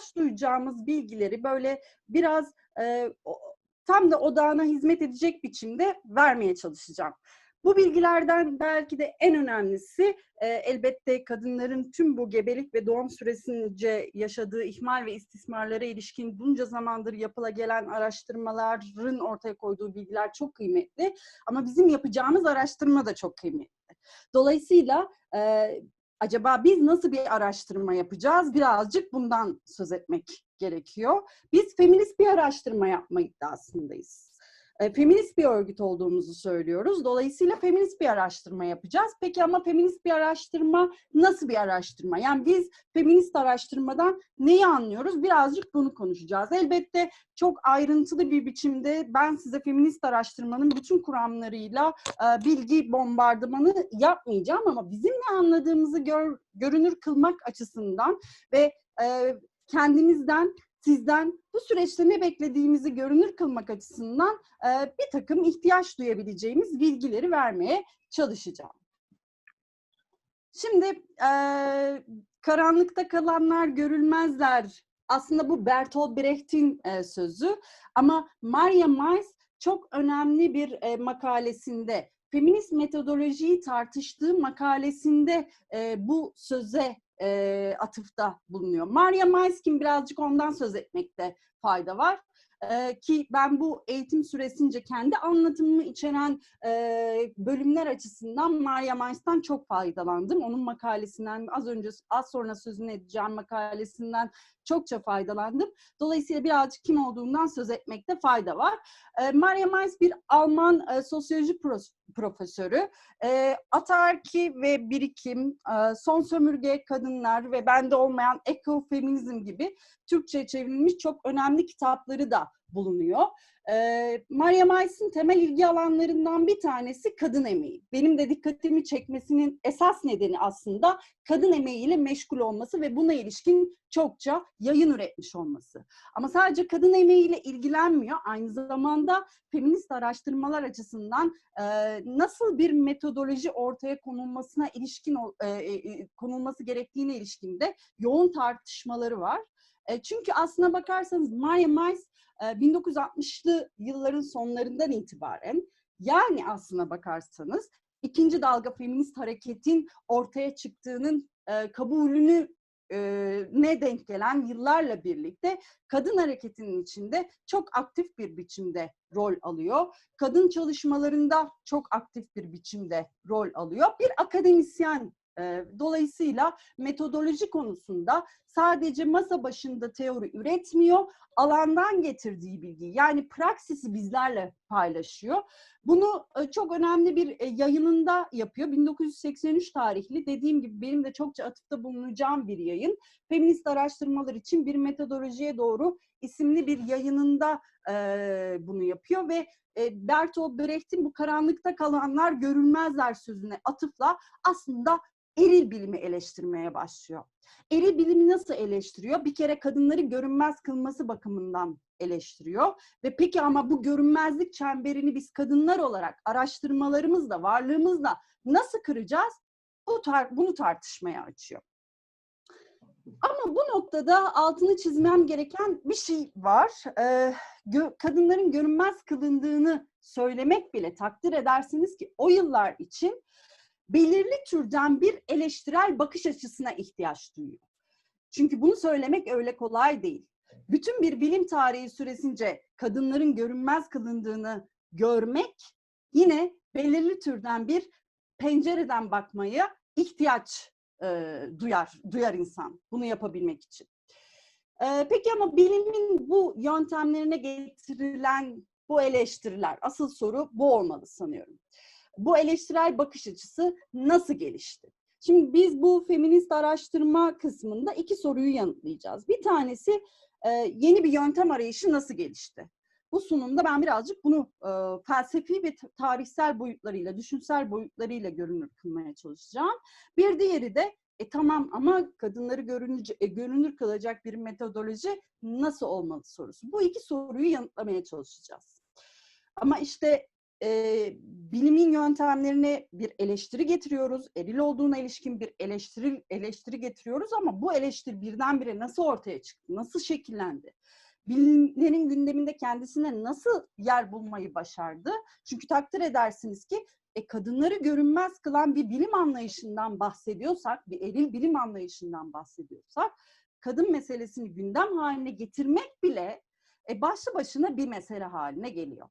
ihtiyaç duyacağımız bilgileri böyle biraz e, tam da odağına hizmet edecek biçimde vermeye çalışacağım. Bu bilgilerden belki de en önemlisi e, elbette kadınların tüm bu gebelik ve doğum süresince yaşadığı ihmal ve istismarlara ilişkin bunca zamandır yapıla gelen araştırmaların ortaya koyduğu bilgiler çok kıymetli. Ama bizim yapacağımız araştırma da çok kıymetli. Dolayısıyla e, acaba biz nasıl bir araştırma yapacağız? Birazcık bundan söz etmek gerekiyor. Biz feminist bir araştırma yapma iddiasındayız. E, feminist bir örgüt olduğumuzu söylüyoruz. Dolayısıyla feminist bir araştırma yapacağız. Peki ama feminist bir araştırma nasıl bir araştırma? Yani biz feminist araştırmadan neyi anlıyoruz? Birazcık bunu konuşacağız. Elbette çok ayrıntılı bir biçimde ben size feminist araştırmanın bütün kuramlarıyla e, bilgi bombardımanı yapmayacağım ama bizim ne anladığımızı gör, görünür kılmak açısından ve e, kendimizden sizden bu süreçte ne beklediğimizi görünür kılmak açısından e, bir takım ihtiyaç duyabileceğimiz bilgileri vermeye çalışacağım. Şimdi e, karanlıkta kalanlar görülmezler. Aslında bu Bertolt Brecht'in e, sözü ama Maria Mais çok önemli bir e, makalesinde feminist metodolojiyi tartıştığı makalesinde e, bu söze e, atıfta bulunuyor. Maria Maiskin birazcık ondan söz etmekte fayda var. Ee, ki ben bu eğitim süresince kendi anlatımımı içeren e, bölümler açısından Maria Mais'ten çok faydalandım. Onun makalesinden az önce az sonra sözünü edeceğim makalesinden çokça faydalandım. Dolayısıyla birazcık kim olduğundan söz etmekte fayda var. E, Maria Mais bir Alman e, sosyoloji pros, profesörü. E, Atarki ve Birikim, e, Son Sömürge Kadınlar ve Bende Olmayan Ekofeminizm gibi Türkçe çevrilmiş çok önemli kitapları da bulunuyor. Maria Mais'in temel ilgi alanlarından bir tanesi kadın emeği. Benim de dikkatimi çekmesinin esas nedeni aslında kadın emeğiyle meşgul olması ve buna ilişkin çokça yayın üretmiş olması. Ama sadece kadın emeğiyle ilgilenmiyor. Aynı zamanda feminist araştırmalar açısından nasıl bir metodoloji ortaya konulmasına ilişkin e, e, konulması gerektiğine ilişkin de yoğun tartışmaları var. E, çünkü aslına bakarsanız Maria Mais 1960'lı yılların sonlarından itibaren yani aslına bakarsanız ikinci dalga feminist hareketin ortaya çıktığının e, kabulünü e, ne denk gelen yıllarla birlikte kadın hareketinin içinde çok aktif bir biçimde rol alıyor. Kadın çalışmalarında çok aktif bir biçimde rol alıyor. Bir akademisyen Dolayısıyla metodoloji konusunda sadece masa başında teori üretmiyor, alandan getirdiği bilgi yani praksisi bizlerle paylaşıyor. Bunu çok önemli bir yayınında yapıyor. 1983 tarihli dediğim gibi benim de çokça atıfta bulunacağım bir yayın. Feminist araştırmalar için bir metodolojiye doğru isimli bir yayınında bunu yapıyor ve Bertolt Brecht'in bu karanlıkta kalanlar görülmezler sözüne atıfla aslında eril bilimi eleştirmeye başlıyor. Eril bilimi nasıl eleştiriyor? Bir kere kadınları görünmez kılması bakımından eleştiriyor. Ve peki ama bu görünmezlik çemberini biz kadınlar olarak araştırmalarımızla, varlığımızla nasıl kıracağız? Bu tar bunu tartışmaya açıyor. Ama bu noktada altını çizmem gereken bir şey var. Ee, gö kadınların görünmez kılındığını söylemek bile takdir edersiniz ki o yıllar için belirli türden bir eleştirel bakış açısına ihtiyaç duyuyor. Çünkü bunu söylemek öyle kolay değil. Bütün bir bilim tarihi süresince kadınların görünmez kılındığını görmek yine belirli türden bir pencereden bakmaya ihtiyaç e, duyar, duyar insan bunu yapabilmek için. E, peki ama bilimin bu yöntemlerine getirilen bu eleştiriler, asıl soru bu olmalı sanıyorum bu eleştirel bakış açısı nasıl gelişti? Şimdi biz bu feminist araştırma kısmında iki soruyu yanıtlayacağız. Bir tanesi e, yeni bir yöntem arayışı nasıl gelişti? Bu sunumda ben birazcık bunu e, felsefi ve tarihsel boyutlarıyla, düşünsel boyutlarıyla görünür kılmaya çalışacağım. Bir diğeri de e tamam ama kadınları görünür, e, görünür kılacak bir metodoloji nasıl olmalı sorusu. Bu iki soruyu yanıtlamaya çalışacağız. Ama işte e, bilimin yöntemlerine bir eleştiri getiriyoruz. Eril olduğuna ilişkin bir eleştiri eleştiri getiriyoruz ama bu eleştiri birdenbire nasıl ortaya çıktı? Nasıl şekillendi? Bilimlerin gündeminde kendisine nasıl yer bulmayı başardı? Çünkü takdir edersiniz ki e, kadınları görünmez kılan bir bilim anlayışından bahsediyorsak, bir eril bilim anlayışından bahsediyorsak, kadın meselesini gündem haline getirmek bile e, başlı başına bir mesele haline geliyor.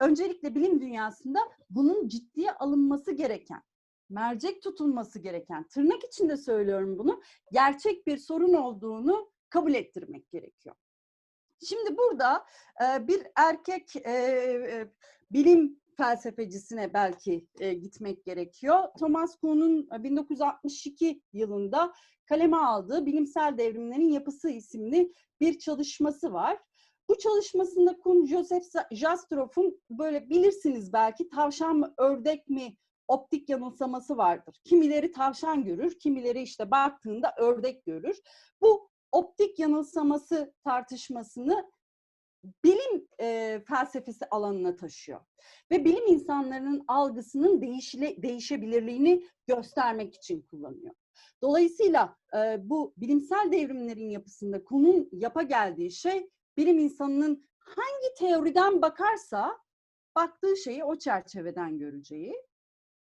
Öncelikle bilim dünyasında bunun ciddiye alınması gereken, mercek tutulması gereken, tırnak içinde söylüyorum bunu, gerçek bir sorun olduğunu kabul ettirmek gerekiyor. Şimdi burada e, bir erkek e, e, bilim felsefecisine belki e, gitmek gerekiyor. Thomas Kuhn'un 1962 yılında kaleme aldığı Bilimsel Devrimlerin Yapısı isimli bir çalışması var. Bu çalışmasında Kuhn Joseph Jastroff'un böyle bilirsiniz belki tavşan mı ördek mi optik yanılsaması vardır. Kimileri tavşan görür, kimileri işte baktığında ördek görür. Bu optik yanılsaması tartışmasını bilim e, felsefesi alanına taşıyor. Ve bilim insanlarının algısının değişile, değişebilirliğini göstermek için kullanıyor. Dolayısıyla e, bu bilimsel devrimlerin yapısında konun yapa geldiği şey bilim insanının hangi teoriden bakarsa baktığı şeyi o çerçeveden göreceği.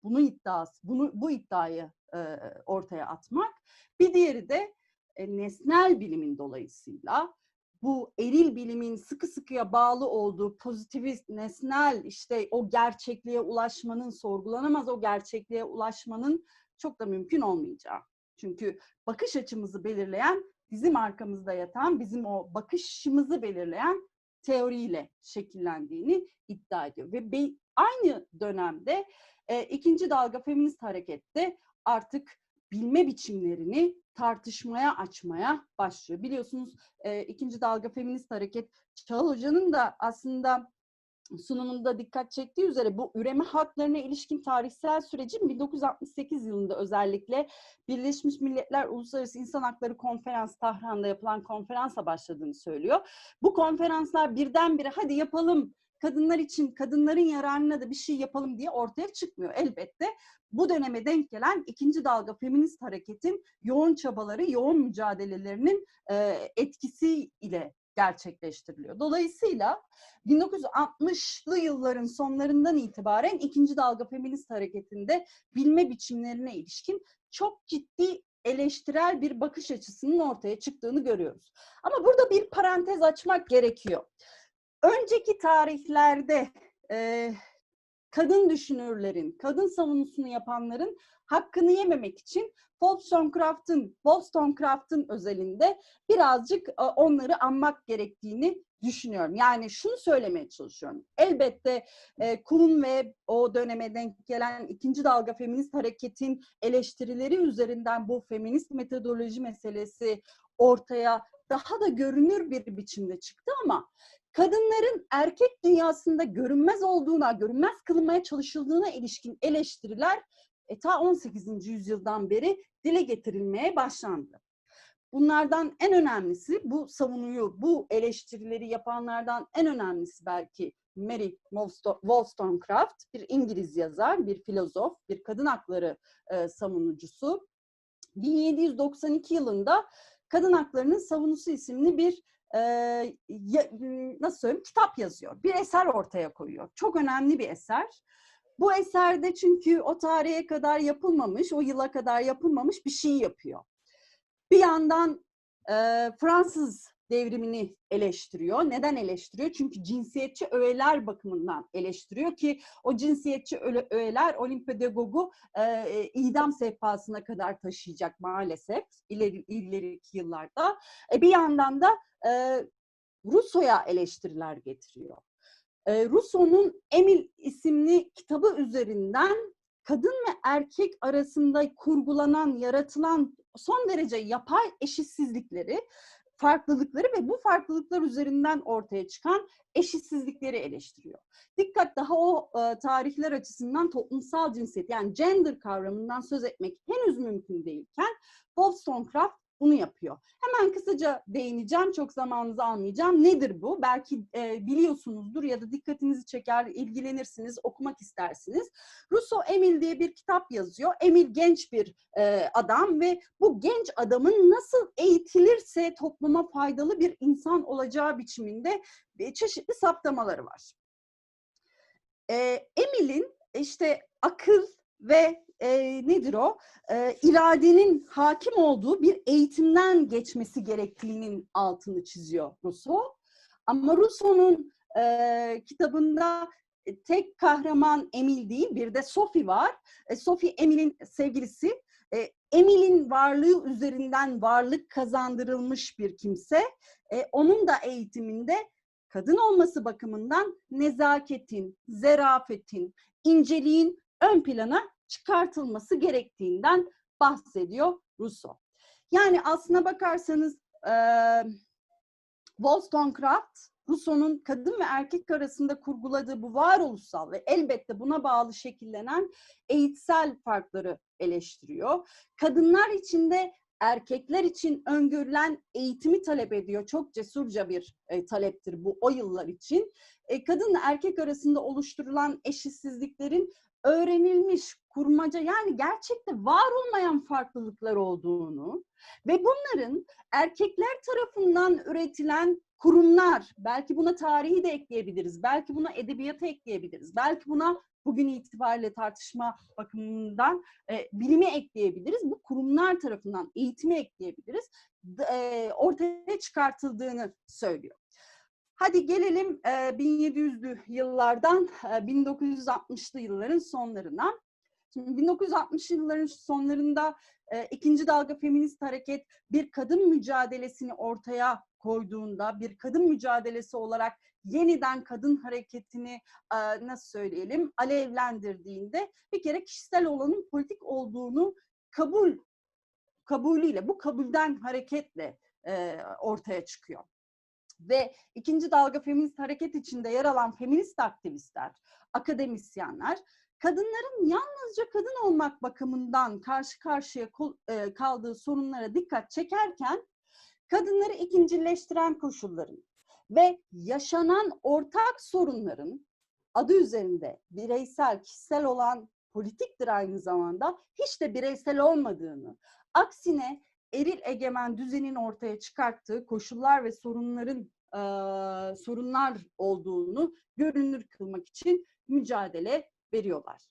Bunu iddiası, bunu bu iddiayı e, ortaya atmak. Bir diğeri de e, nesnel bilimin dolayısıyla bu eril bilimin sıkı sıkıya bağlı olduğu pozitivist, nesnel işte o gerçekliğe ulaşmanın, sorgulanamaz o gerçekliğe ulaşmanın çok da mümkün olmayacağı. Çünkü bakış açımızı belirleyen, bizim arkamızda yatan, bizim o bakışımızı belirleyen teoriyle şekillendiğini iddia ediyor. Ve be, aynı dönemde e, ikinci dalga feminist harekette artık bilme biçimlerini tartışmaya açmaya başlıyor. Biliyorsunuz e, ikinci dalga feminist hareket Çağıl Hoca'nın da aslında sunumunda dikkat çektiği üzere bu üreme haklarına ilişkin tarihsel sürecin 1968 yılında özellikle Birleşmiş Milletler Uluslararası İnsan Hakları Konferansı Tahran'da yapılan konferansa başladığını söylüyor. Bu konferanslar birdenbire hadi yapalım kadınlar için, kadınların yararına da bir şey yapalım diye ortaya çıkmıyor. Elbette bu döneme denk gelen ikinci dalga feminist hareketin yoğun çabaları, yoğun mücadelelerinin e, etkisi ile gerçekleştiriliyor. Dolayısıyla 1960'lı yılların sonlarından itibaren ikinci dalga feminist hareketinde bilme biçimlerine ilişkin çok ciddi eleştirel bir bakış açısının ortaya çıktığını görüyoruz. Ama burada bir parantez açmak gerekiyor. Önceki tarihlerde e, kadın düşünürlerin, kadın savunusunu yapanların hakkını yememek için Wollstonecraft'ın, Wollstonecraft'ın özelinde birazcık onları anmak gerektiğini düşünüyorum. Yani şunu söylemeye çalışıyorum. Elbette e, Kuhn ve o döneme denk gelen ikinci dalga feminist hareketin eleştirileri üzerinden bu feminist metodoloji meselesi ortaya daha da görünür bir biçimde çıktı ama kadınların erkek dünyasında görünmez olduğuna, görünmez kılınmaya çalışıldığına ilişkin eleştiriler e, ta 18. yüzyıldan beri dile getirilmeye başlandı. Bunlardan en önemlisi bu savunuyu, bu eleştirileri yapanlardan en önemlisi belki Mary Wollstonecraft, bir İngiliz yazar, bir filozof, bir kadın hakları e, savunucusu. 1792 yılında Kadın Haklarının Savunusu isimli bir e, ya, nasıl söyleyeyim kitap yazıyor. Bir eser ortaya koyuyor. Çok önemli bir eser. Bu eserde çünkü o tarihe kadar yapılmamış, o yıla kadar yapılmamış bir şey yapıyor. Bir yandan e, Fransız devrimini eleştiriyor. Neden eleştiriyor? Çünkü cinsiyetçi öğeler bakımından eleştiriyor ki o cinsiyetçi öğeler Olimpiyadagog'u e, idam sehpasına kadar taşıyacak maalesef ileri, ileriki yıllarda. E, bir yandan da e, Rousseau'ya eleştiriler getiriyor. E, Rousseau'nun Emil isimli kitabı üzerinden kadın ve erkek arasında kurgulanan, yaratılan son derece yapay eşitsizlikleri farklılıkları ve bu farklılıklar üzerinden ortaya çıkan eşitsizlikleri eleştiriyor. Dikkat daha o e, tarihler açısından toplumsal cinsiyet yani gender kavramından söz etmek henüz mümkün değilken Wollstonecraft bunu yapıyor. Hemen kısaca değineceğim, çok zamanınızı almayacağım. Nedir bu? Belki e, biliyorsunuzdur ya da dikkatinizi çeker, ilgilenirsiniz, okumak istersiniz. Rousseau Emil diye bir kitap yazıyor. Emil genç bir e, adam ve bu genç adamın nasıl eğitilirse topluma faydalı bir insan olacağı biçiminde e, çeşitli saptamaları var. E, Emil'in işte akıl ve e, nedir o? E, iradenin hakim olduğu bir eğitimden geçmesi gerektiğinin altını çiziyor Rousseau. Ama Rousseau'nun e, kitabında e, tek kahraman Emil değil, bir de Sophie var. E, Sophie Emil'in sevgilisi. E, Emil'in varlığı üzerinden varlık kazandırılmış bir kimse. E, onun da eğitiminde kadın olması bakımından nezaketin, zerafetin, inceliğin ön plana çıkartılması gerektiğinden bahsediyor Rousseau. Yani aslına bakarsanız e, Wollstonecraft Rousseau'nun kadın ve erkek arasında kurguladığı bu varoluşsal ve elbette buna bağlı şekillenen eğitsel farkları eleştiriyor. Kadınlar içinde erkekler için öngörülen eğitimi talep ediyor. Çok cesurca bir e, taleptir bu o yıllar için. E, kadınla erkek arasında oluşturulan eşitsizliklerin öğrenilmiş kurmaca yani gerçekte var olmayan farklılıklar olduğunu ve bunların erkekler tarafından üretilen kurumlar, belki buna tarihi de ekleyebiliriz, belki buna edebiyatı ekleyebiliriz, belki buna bugün itibariyle tartışma bakımından e, bilimi ekleyebiliriz. Bu kurumlar tarafından eğitimi ekleyebiliriz. E, ortaya çıkartıldığını söylüyor. Hadi gelelim e, 1700'lü yıllardan e, 1960'lı yılların sonlarına. Şimdi 1960 yılların sonlarında e, ikinci dalga feminist hareket bir kadın mücadelesini ortaya koyduğunda, bir kadın mücadelesi olarak yeniden kadın hareketini e, nasıl söyleyelim alevlendirdiğinde bir kere kişisel olanın politik olduğunu kabul kabulüyle, bu kabulden hareketle e, ortaya çıkıyor. Ve ikinci dalga feminist hareket içinde yer alan feminist aktivistler, akademisyenler kadınların yalnızca kadın olmak bakımından karşı karşıya kaldığı sorunlara dikkat çekerken kadınları ikincileştiren koşulların ve yaşanan ortak sorunların adı üzerinde bireysel, kişisel olan politiktir aynı zamanda hiç de bireysel olmadığını, aksine eril egemen düzenin ortaya çıkarttığı koşullar ve sorunların e, sorunlar olduğunu görünür kılmak için mücadele veriyorlar.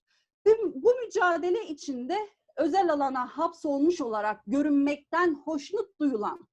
Bu, mücadele içinde özel alana hapsolmuş olarak görünmekten hoşnut duyulan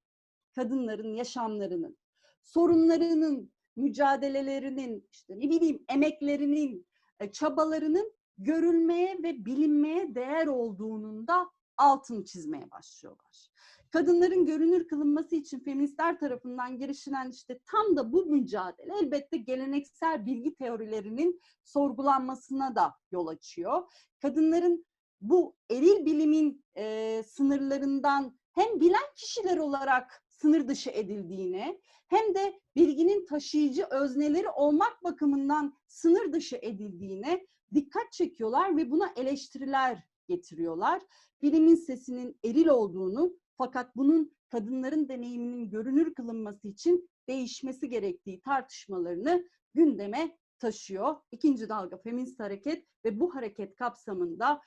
kadınların yaşamlarının, sorunlarının, mücadelelerinin, işte ne bileyim emeklerinin, çabalarının görülmeye ve bilinmeye değer olduğunun da altını çizmeye başlıyorlar. Kadınların görünür kılınması için feministler tarafından girişilen işte tam da bu mücadele elbette geleneksel bilgi teorilerinin sorgulanmasına da yol açıyor. Kadınların bu eril bilimin e, sınırlarından hem bilen kişiler olarak sınır dışı edildiğine hem de bilginin taşıyıcı özneleri olmak bakımından sınır dışı edildiğine dikkat çekiyorlar ve buna eleştiriler getiriyorlar. Bilimin sesinin eril olduğunu fakat bunun kadınların deneyiminin görünür kılınması için değişmesi gerektiği tartışmalarını gündeme taşıyor. İkinci dalga feminist hareket ve bu hareket kapsamında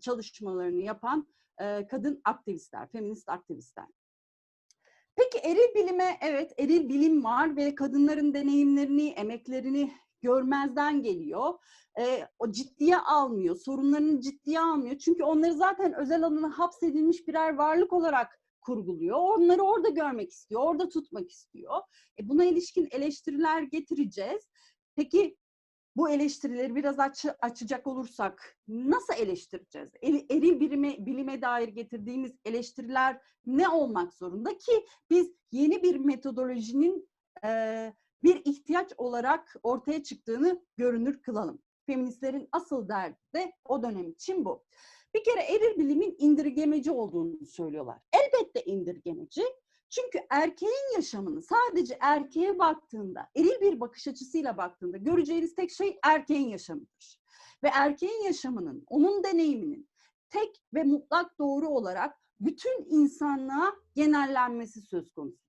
çalışmalarını yapan kadın aktivistler, feminist aktivistler. Peki eril bilime evet eril bilim var ve kadınların deneyimlerini, emeklerini görmezden geliyor. E, o ciddiye almıyor, sorunlarını ciddiye almıyor. Çünkü onları zaten özel alana hapsedilmiş birer varlık olarak kurguluyor. Onları orada görmek istiyor, orada tutmak istiyor. E, buna ilişkin eleştiriler getireceğiz. Peki bu eleştirileri biraz aç, açacak olursak nasıl eleştireceğiz? Er, eril bilime, bilime dair getirdiğimiz eleştiriler ne olmak zorunda ki biz yeni bir metodolojinin e, bir ihtiyaç olarak ortaya çıktığını görünür kılalım. Feministlerin asıl derdi de o dönem için bu. Bir kere eril bilimin indirgemeci olduğunu söylüyorlar. Elbette indirgemeci çünkü erkeğin yaşamını sadece erkeğe baktığında, eril bir bakış açısıyla baktığında göreceğiniz tek şey erkeğin yaşamıdır. Ve erkeğin yaşamının, onun deneyiminin tek ve mutlak doğru olarak bütün insanlığa genellenmesi söz konusudur.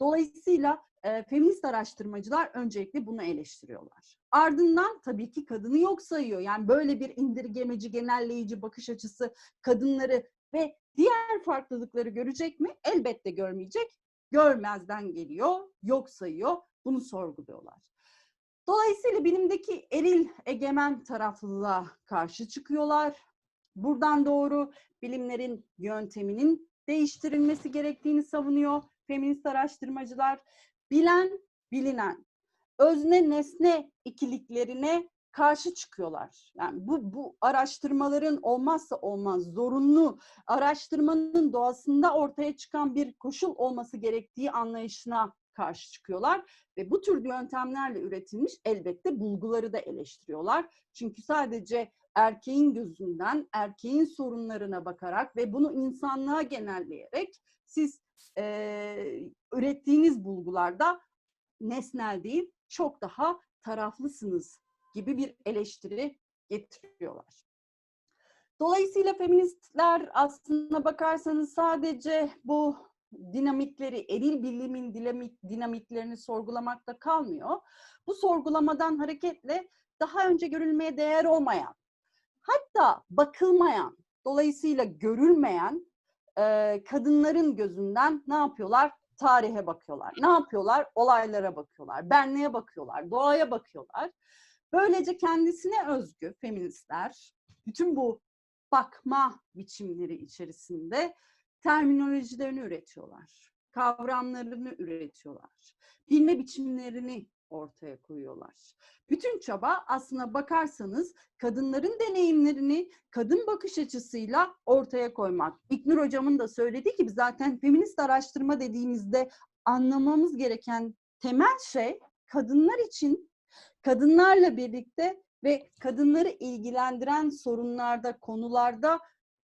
Dolayısıyla e, feminist araştırmacılar öncelikle bunu eleştiriyorlar. Ardından tabii ki kadını yok sayıyor. Yani böyle bir indirgemeci, genelleyici bakış açısı kadınları ve diğer farklılıkları görecek mi? Elbette görmeyecek. Görmezden geliyor, yok sayıyor. Bunu sorguluyorlar. Dolayısıyla bilimdeki eril egemen taraflılığa karşı çıkıyorlar. Buradan doğru bilimlerin yönteminin değiştirilmesi gerektiğini savunuyor feminist araştırmacılar. Bilen, bilinen, özne nesne ikiliklerine karşı çıkıyorlar. Yani bu bu araştırmaların olmazsa olmaz zorunlu araştırmanın doğasında ortaya çıkan bir koşul olması gerektiği anlayışına karşı çıkıyorlar ve bu tür yöntemlerle üretilmiş elbette bulguları da eleştiriyorlar. Çünkü sadece erkeğin gözünden, erkeğin sorunlarına bakarak ve bunu insanlığa genelleyerek siz e, ürettiğiniz bulgularda nesnel değil, çok daha taraflısınız gibi bir eleştiri getiriyorlar. Dolayısıyla feministler aslında bakarsanız sadece bu dinamikleri, eril bilimin dinamik, dinamiklerini sorgulamakta kalmıyor. Bu sorgulamadan hareketle daha önce görülmeye değer olmayan, hatta bakılmayan, dolayısıyla görülmeyen e, kadınların gözünden ne yapıyorlar? Tarihe bakıyorlar. Ne yapıyorlar? Olaylara bakıyorlar. Benliğe bakıyorlar. Doğaya bakıyorlar. Böylece kendisine özgü feministler bütün bu bakma biçimleri içerisinde terminolojilerini üretiyorlar. Kavramlarını üretiyorlar. Bilme biçimlerini ortaya koyuyorlar. Bütün çaba aslına bakarsanız kadınların deneyimlerini kadın bakış açısıyla ortaya koymak. İknur hocamın da söylediği gibi zaten feminist araştırma dediğimizde anlamamız gereken temel şey kadınlar için kadınlarla birlikte ve kadınları ilgilendiren sorunlarda, konularda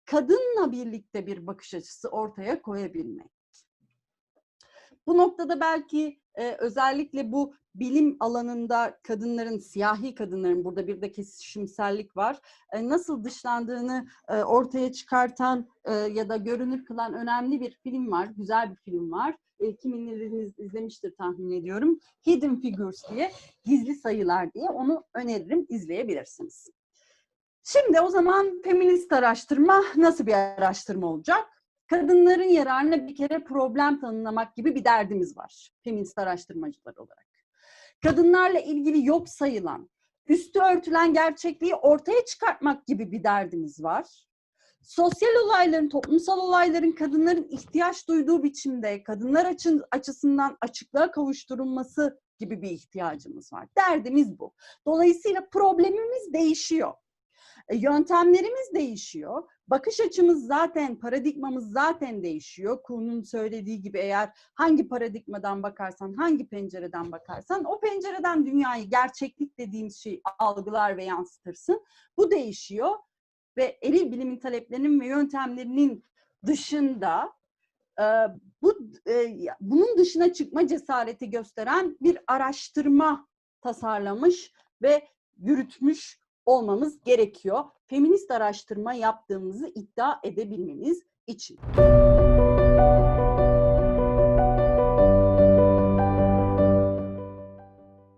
kadınla birlikte bir bakış açısı ortaya koyabilmek. Bu noktada belki e, özellikle bu bilim alanında kadınların, siyahi kadınların burada bir de kesişimsellik var. E, nasıl dışlandığını e, ortaya çıkartan e, ya da görünür kılan önemli bir film var. Güzel bir film var. E, kiminleriniz izlemiştir tahmin ediyorum. Hidden Figures diye, gizli sayılar diye onu öneririm, izleyebilirsiniz. Şimdi o zaman feminist araştırma nasıl bir araştırma olacak? Kadınların yararına bir kere problem tanımlamak gibi bir derdimiz var feminist araştırmacılar olarak. Kadınlarla ilgili yok sayılan, üstü örtülen gerçekliği ortaya çıkartmak gibi bir derdimiz var. Sosyal olayların, toplumsal olayların kadınların ihtiyaç duyduğu biçimde kadınlar açısından açıklığa kavuşturulması gibi bir ihtiyacımız var. Derdimiz bu. Dolayısıyla problemimiz değişiyor. E, yöntemlerimiz değişiyor. Bakış açımız zaten, paradigmamız zaten değişiyor. Kuhn'un söylediği gibi eğer hangi paradigmadan bakarsan, hangi pencereden bakarsan o pencereden dünyayı, gerçeklik dediğimiz şeyi algılar ve yansıtırsın. Bu değişiyor ve eril bilimin taleplerinin ve yöntemlerinin dışında e, bu e, bunun dışına çıkma cesareti gösteren bir araştırma tasarlamış ve yürütmüş olmamız gerekiyor. Feminist araştırma yaptığımızı iddia edebilmemiz için.